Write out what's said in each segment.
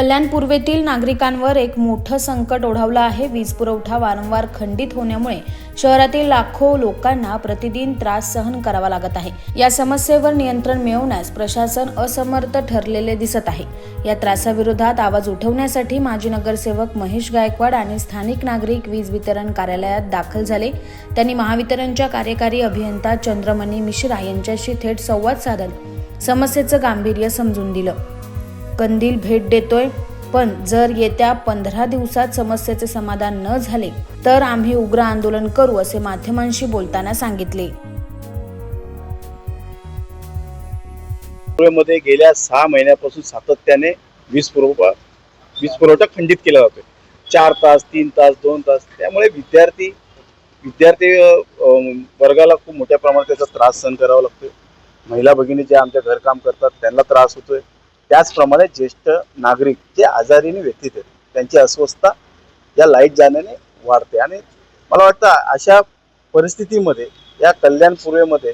कल्याण पूर्वेतील नागरिकांवर एक मोठं संकट ओढावलं आहे. वीज पुरवठा वारंवार खंडित होण्यामुळे शहरातील लाखो लोकांना प्रतिदिन त्रास सहन करावा लागत आहे. या समस्येवर नियंत्रण मिळवण्यास प्रशासन असमर्थ ठरलेले दिसत आहे. या त्रासाविरोधात आवाज उठवण्यासाठी माजी नगरसेवक महेश गायकवाड आणि स्थानिक नागरिक वीज वितरण कार्यालयात दाखल झाले. त्यांनी महावितरणच्या कार्यकारी अभियंता चंद्रमणी मिश्रा यांच्याशी थेट संवाद साधत समस्येचं गांभीर्य समजून दिलं. कंदील भेट देतोय पण जर येत्या पंधरा दिवसात समस्येचे समाधान न झाले तर आम्ही उग्र आंदोलन करू असे माध्यमांशी बोलताना सांगितले. मध्ये गेल्या सहा महिन्यापासून सातत्याने वीज पुरवठा वीज पुरवठा खंडित केला जातोय. चार तास तीन तास दोन तास. त्यामुळे विद्यार्थी विद्यार्थी वर्गाला खूप मोठ्या प्रमाणात त्याचा त्रास सहन करावा लागतोय. महिला भगिनी ज्या आमच्या घरकाम करतात त्यांना त्रास होतोय. त्याचप्रमाणे ज्येष्ठ नागरिक जे आजारीने व्यथित आहेत त्यांची अस्वस्थता या लाइट जाण्याने वाढते. आणि मला वाटतं अशा परिस्थितीमध्ये या कल्याण पूर्वेमध्ये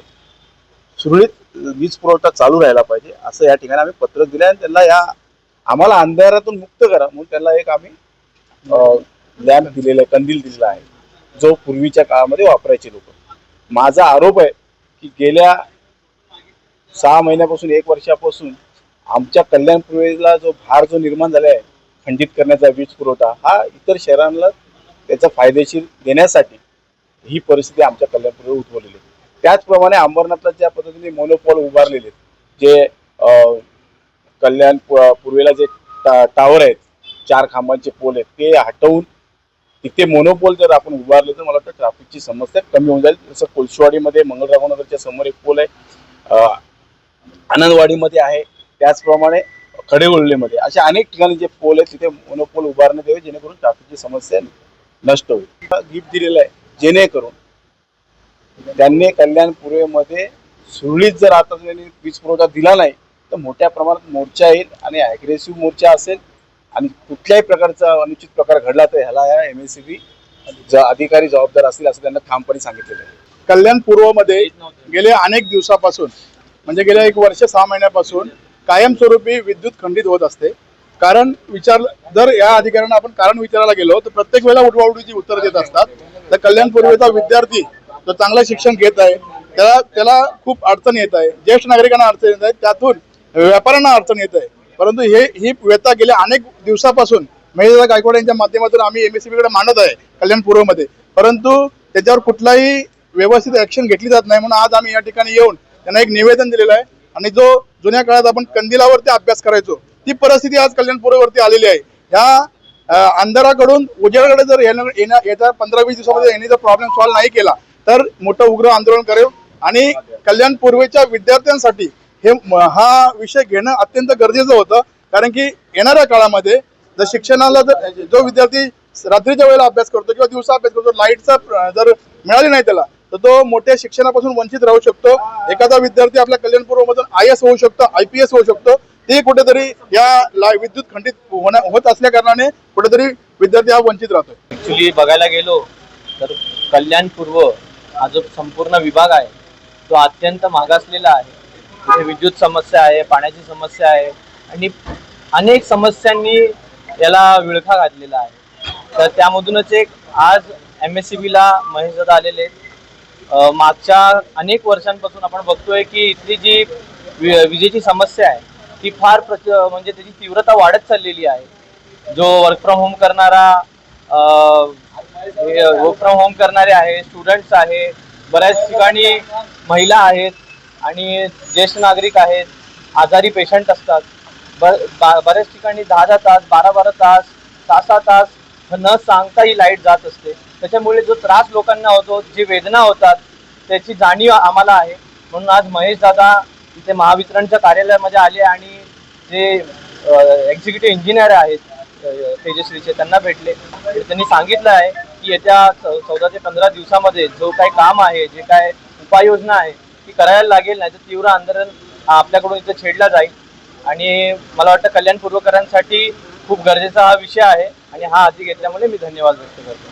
सुरळीत वीज पुरवठा चालू राहिला पाहिजे असं या ठिकाणी आम्ही पत्र दिलं आणि त्यांना या आम्हाला अंधारातून मुक्त करा म्हणून त्यांना एक आम्ही लॅम्प दिलेला आहे कंदील दिलेला आहे जो पूर्वीच्या काळामध्ये वापरायचे लोक. माझा आरोप आहे की गेल्या सहा महिन्यापासून एक वर्षापासून आमच्या कल्याण प्रवेशला जो भार जो निर्माण झाला आहे खंडित करण्याचा वीज पुरवठा हा इतर शहरांना त्याचा फायदेशीर देण्यासाठी ही परिस्थिती आमच्या कल्याण उद्भवलेली आहे. त्याचप्रमाणे अंबरनाथला ज्या पद्धतीने मोनोपॉल उभारलेले आहेत जे कल्याण पु- पूर्वेला जे टा- टावर आहेत चार खांबांचे पोल आहेत ते हटवून तिथे मोनोपोल जर आपण उभारले तर मला वाटतं ट्रॅफिकची समस्या कमी होऊन जाईल. जसं कोलशेवाडीमध्ये मंगळरावनगरच्या समोर एक पोल आहे आनंदवाडीमध्ये आहे त्याचप्रमाणे खडेगोल्लेमध्ये अशा अनेक ठिकाणी जे पोल आहेत तिथे मोनोपोल उभारण्यात यावे जेणेकरून ट्रॅफिकची समस्या नष्ट होईल. गिफ्ट दिलेलं आहे जेणेकरून त्यांनी कल्याण पूर्वेमध्ये सुरळीत जर आता त्यांनी वीज पुरवठा दिला नाही तर मोठ्या प्रमाणात मोर्चा येईल आणि ॲग्रेसिव्ह मोर्चा असेल आणि कुठल्याही प्रकारचा अनुचित प्रकार घडला तर ह्याला या एम एस सी बी अधिकारी जबाबदार असतील असं त्यांना ठामपणे सांगितलेलं आहे. कल्याण पूर्वमध्ये गेल्या अनेक दिवसापासून म्हणजे गेल्या एक वर्ष सहा महिन्यापासून कायमस्वरूपी विद्युत खंडित होत असते. कारण विचार जर या अधिकाऱ्यांना आपण कारण विचारायला गेलो तर प्रत्येक वेळेला उठवाउठीची उत्तर देत असतात. तर कल्याण पूर्वेचा विद्यार्थी जो चांगलं शिक्षण घेत आहे त्याला त्याला खूप अडचण येत आहे. ज्येष्ठ नागरिकांना अडचण येत आहे त्यातून व्यापाऱ्यांना अडचण येत आहे. परंतु हे ही व्यथा गेल्या अनेक दिवसापासून महेशदा गायकवाड यांच्या माध्यमातून आम्ही एम एसकडे मांडत आहे कल्याण पूर्वमध्ये. परंतु त्याच्यावर कुठलाही व्यवस्थित ऍक्शन घेतली जात नाही म्हणून आज आम्ही या ठिकाणी येऊन त्यांना एक निवेदन दिलेलं आहे. आणि जो जुन्या काळात आपण कंदिलावरती अभ्यास करायचो ती परिस्थिती आज कल्याण पूर्ववरती आलेली आहे. ह्या अंधाराकडून उजेडाकडे जर येणार येण्या- येत्या पंधरा वीस दिवसामध्ये यांनी जर प्रॉब्लेम सॉल्व्ह नाही केला तर मोठं उग्र आंदोलन करेल. आणि कल्याण पूर्वेच्या विद्यार्थ्यांसाठी हे हा विषय घेणं अत्यंत गरजेचं होतं. कारण की येणाऱ्या काळामध्ये जर शिक्षणाला जर जो विद्यार्थी रात्रीच्या वेळेला अभ्यास करतो किंवा दिवसा अभ्यास करतो लाईटचा जर मिळाली नाही त्याला तर तो मोठ्या शिक्षणापासून वंचित राहू शकतो. एखादा विद्यार्थी आपल्या कल्याणपूर्वमधून आय एस होऊ शकतो आय पी एस होऊ शकतो. ते कुठेतरी या विद्युत खंडित होण्या होत असल्या कारणाने कुठेतरी विद्यार्थी हा वंचित राहतो ऍक्च्युली बघायला गेलो तर कल्याण पूर्व हा जो संपूर्ण विभाग आहे तो अत्यंत मागासलेला आहे. तिथे विद्युत समस्या आहे पाण्याची समस्या आहे आणि अनेक समस्यांनी याला विळखा घातलेला आहे. तर त्यामधूनच एक आज एम एस सी बीला महेशदादा आलेले आहेत. मागच्या अनेक वर्षांपासून आपण बघतोय की इथली जी वि- विजेची समस्या आहे ती फार प्रच म्हणजे त्याची तीव्रता वाढत चाललेली आहे. जो वर्क फ्रॉम होम करणारा वर्क फ्रॉम होम करणारे आहे स्टुडंट्स आहे बऱ्याच ठिकाणी महिला आहेत आणि ज्येष्ठ नागरिक आहेत आजारी पेशंट असतात. ब- बा- बऱ्याच ठिकाणी दहा दहा तास बारा बारा तास तासा तास न सांगता ही लाइट जात असते. त्याच्यामुळे जो त्रास लोकांना होतो जी वेदना होतात त्याची जाणीव आम्हाला आहे. म्हणून आज महेश दादा इथे महावितरणच्या कार्यालयामध्ये आले आणि जे एक्झिक्युटिव्ह इंजिनियर आहेत तेजश्रीचे त्यांना भेटले. त्यांनी सांगितलं आहे की येत्या चौदा ते पंधरा दिवसामध्ये जो काही काम आहे जे काय उपाययोजना आहे ती करायला लागेल नाही तर तीव्र आंदोलन आपल्याकडून इथे छेडला जाईल. आणि मला वाटतं कल्याण पूर्वकरांसाठी खूप गरजेचा हा विषय आहे. आणि हा आधी घेतल्यामुळे मी धन्यवाद व्यक्त करतो.